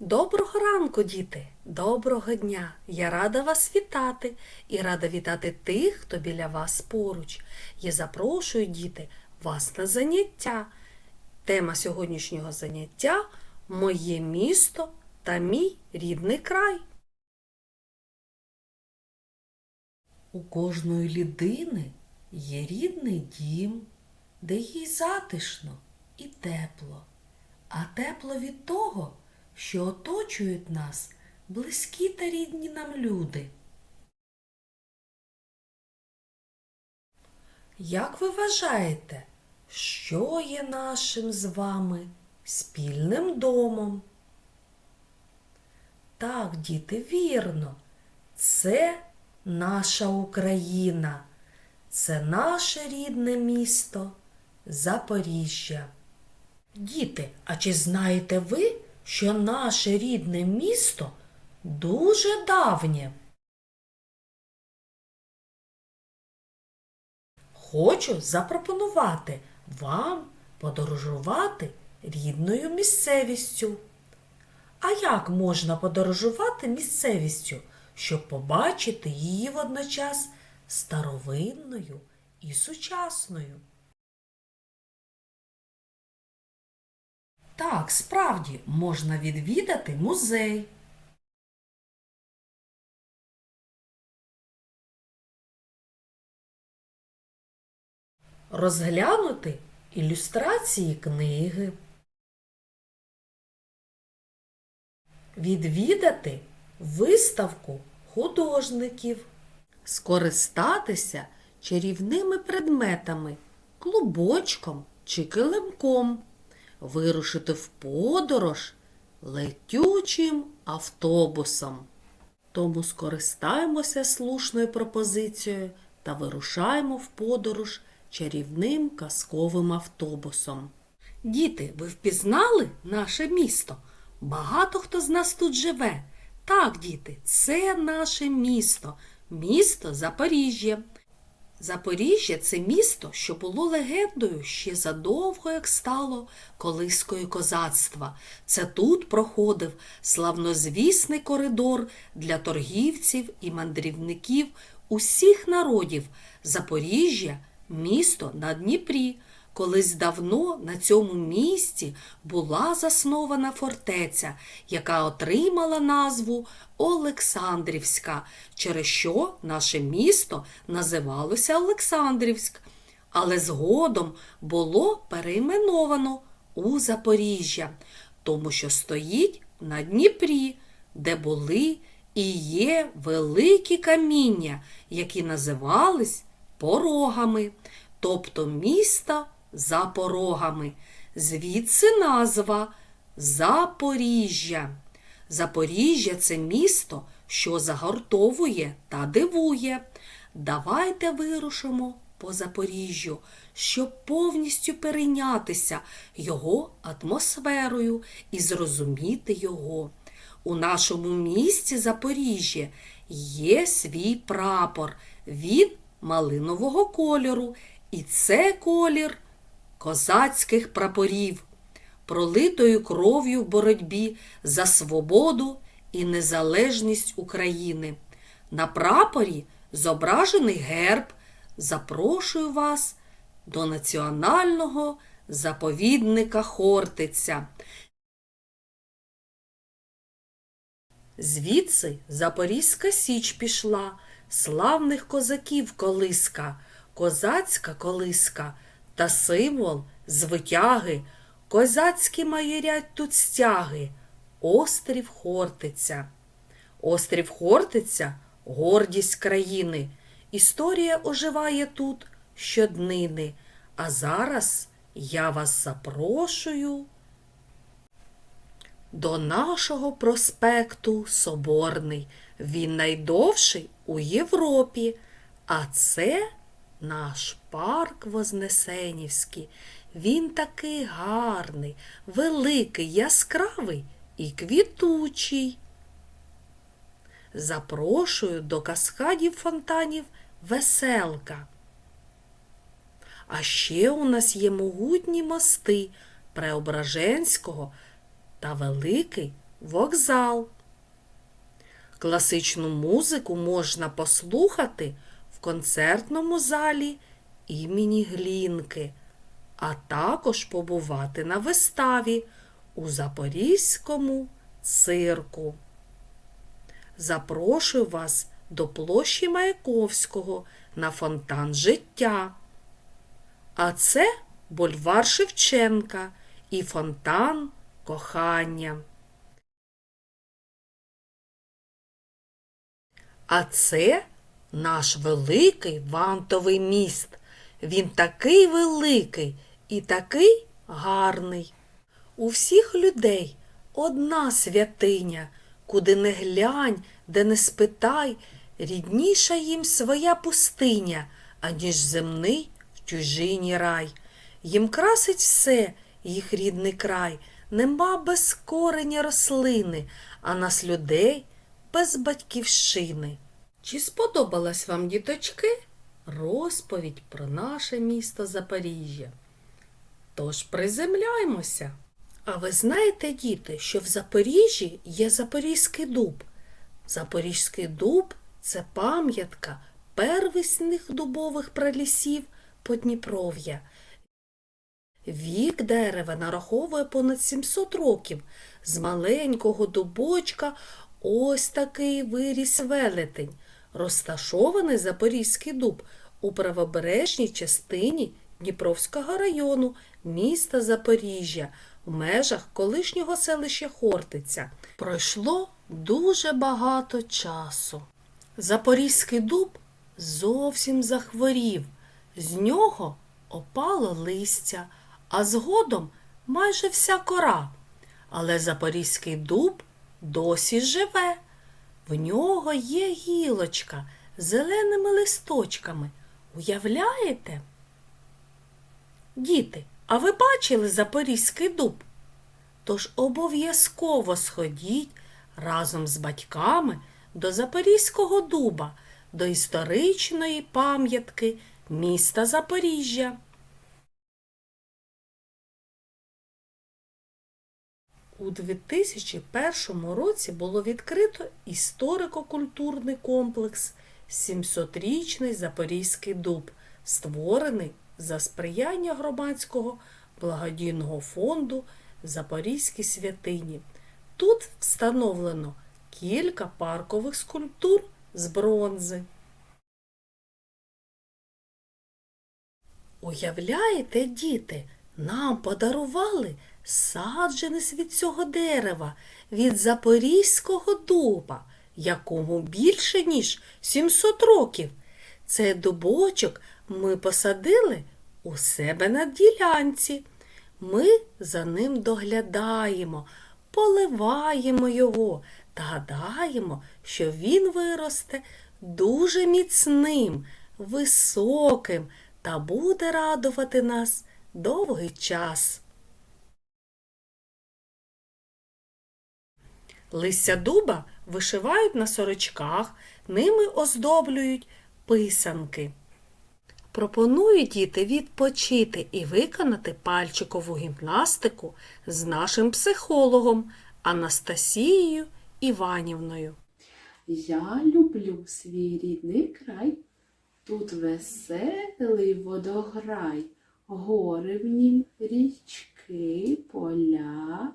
Доброго ранку, діти! Доброго дня! Я рада вас вітати і рада вітати тих, хто біля вас поруч. Я запрошую, діти, вас на заняття. Тема сьогоднішнього заняття Моє місто та мій рідний край. У кожної людини є рідний дім, де їй затишно і тепло. А тепло від того, що оточують нас близькі та рідні нам люди. Як ви вважаєте, що є нашим з вами спільним домом? Так, діти, вірно, це наша Україна, це наше рідне місто Запоріжжя. Діти, а чи знаєте ви, що наше рідне місто дуже давнє? Хочу запропонувати вам подорожувати рідною місцевістю. А як можна подорожувати місцевістю, щоб побачити її водночас старовинною і сучасною? Так, справді можна відвідати музей. Розглянути ілюстрації книги. Відвідати виставку художників. Скористатися чарівними предметами, клубочком чи килимком вирушити в подорож летючим автобусом. Тому скористаємося слушною пропозицією та вирушаємо в подорож чарівним казковим автобусом. Діти, ви впізнали наше місто? Багато хто з нас тут живе. Так, діти, це наше місто, місто Запоріжжя. Запоріжжя це місто, що було легендою ще задовго, як стало колискою козацтва. Це тут проходив славнозвісний коридор для торгівців і мандрівників усіх народів. Запоріжжя місто на Дніпрі. Колись давно на цьому місці була заснована фортеця, яка отримала назву Олександрівська, через що наше місто називалося Олександрівськ, але згодом було перейменовано у Запоріжжя, тому що стоїть на Дніпрі, де були і є великі каміння, які називались порогами, тобто міста за порогами. Звідси назва Запоріжжя. Запоріжжя це місто, що загортовує та дивує. Давайте вирушимо по Запоріжжю, щоб повністю перейнятися його атмосферою і зрозуміти його. У нашому місті Запоріжжя є свій прапор. Він малинового кольору, і це колір козацьких прапорів, пролитою кров'ю в боротьбі за свободу і незалежність України. На прапорі зображений герб. Запрошую вас до національного заповідника Хортиця. Звідси Запорізька Січ пішла, славних козаків колиска, козацька колиска та символ звитяги, козацькі маєрять тут стяги, острів Хортиця. Острів Хортиця гордість країни. Історія оживає тут щоднини. А зараз я вас запрошую до нашого проспекту Соборний. Він найдовший у Європі. А це наш парк Вознесенівський. Він такий гарний, великий, яскравий і квітучий. Запрошую до каскадів фонтанів веселка. А ще у нас є могутні мости Преображенського та Великий вокзал. Класичну музику можна послухати в концертному залі імені Глінки, а також побувати на виставі у Запорізькому цирку. Запрошую вас до площі Маяковського на фонтан життя. А це бульвар Шевченка і фонтан кохання. А це наш великий вантовий міст. Він такий великий і такий гарний. У всіх людей одна святиня, куди не глянь, де не спитай, рідніша їм своя пустиня, аніж земний в чужині рай. Їм красить все, їх рідний край, нема без корення рослини, а нас людей без батьківщини. Чи сподобалась вам, діточки, розповідь про наше місто Запоріжжя? Тож приземляймося. А ви знаєте, діти, що в Запоріжжі є Запорізький дуб? Запорізький дуб це пам'ятка первісних дубових пралісів Подніпров'я. Вік дерева нараховує понад 700 років. З маленького дубочка ось такий виріс велетень. Розташований Запорізький дуб у правобережній частині Дніпровського району міста Запоріжжя в межах колишнього селища Хортиця. Пройшло дуже багато часу. Запорізький дуб зовсім захворів. З нього опало листя, а згодом майже вся кора. Але Запорізький дуб досі живе. В нього є гілочка з зеленими листочками. Уявляєте? Діти, а ви бачили Запорізький дуб? Тож обов'язково сходіть разом з батьками до Запорізького дуба, до історичної пам'ятки міста Запоріжжя. У 2001 році було відкрито історико-культурний комплекс 700-річний Запорізький дуб, створений за сприяння громадського благодійного фонду Запорізькі святині. Тут встановлено кілька паркових скульптур з бронзи. Уявляєте, діти, нам подарували саджанець від цього дерева, від Запорізького дуба, якому більше, ніж 700 років. Цей дубочок ми посадили у себе на ділянці. Ми за ним доглядаємо, поливаємо його та гадаємо, що він виросте дуже міцним, високим та буде радувати нас довгий час. Листя дуба вишивають на сорочках, ними оздоблюють писанки. Пропоную діти відпочити і виконати пальчикову гімнастику з нашим психологом Анастасією Іванівною. Я люблю свій рідний край. Тут веселий водограй, гори в нім, річки, поля.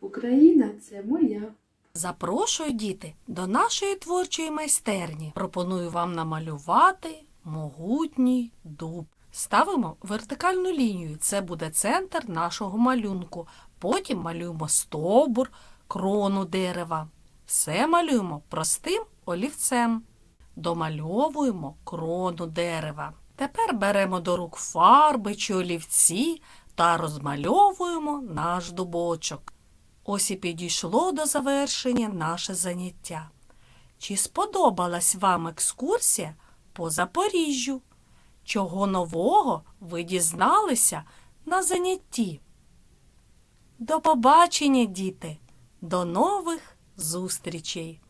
Україна це моя. Запрошую діти до нашої творчої майстерні. Пропоную вам намалювати могутній дуб. Ставимо вертикальну лінію. Це буде центр нашого малюнку. Потім малюємо стовбур, крону дерева. Все малюємо простим олівцем. Домальовуємо крону дерева. Тепер беремо до рук фарби чи олівці та розмальовуємо наш дубочок. Ось і підійшло до завершення наше заняття. Чи сподобалась вам екскурсія по Запоріжжю? Чого нового ви дізналися на занятті? До побачення, діти! До нових зустрічей!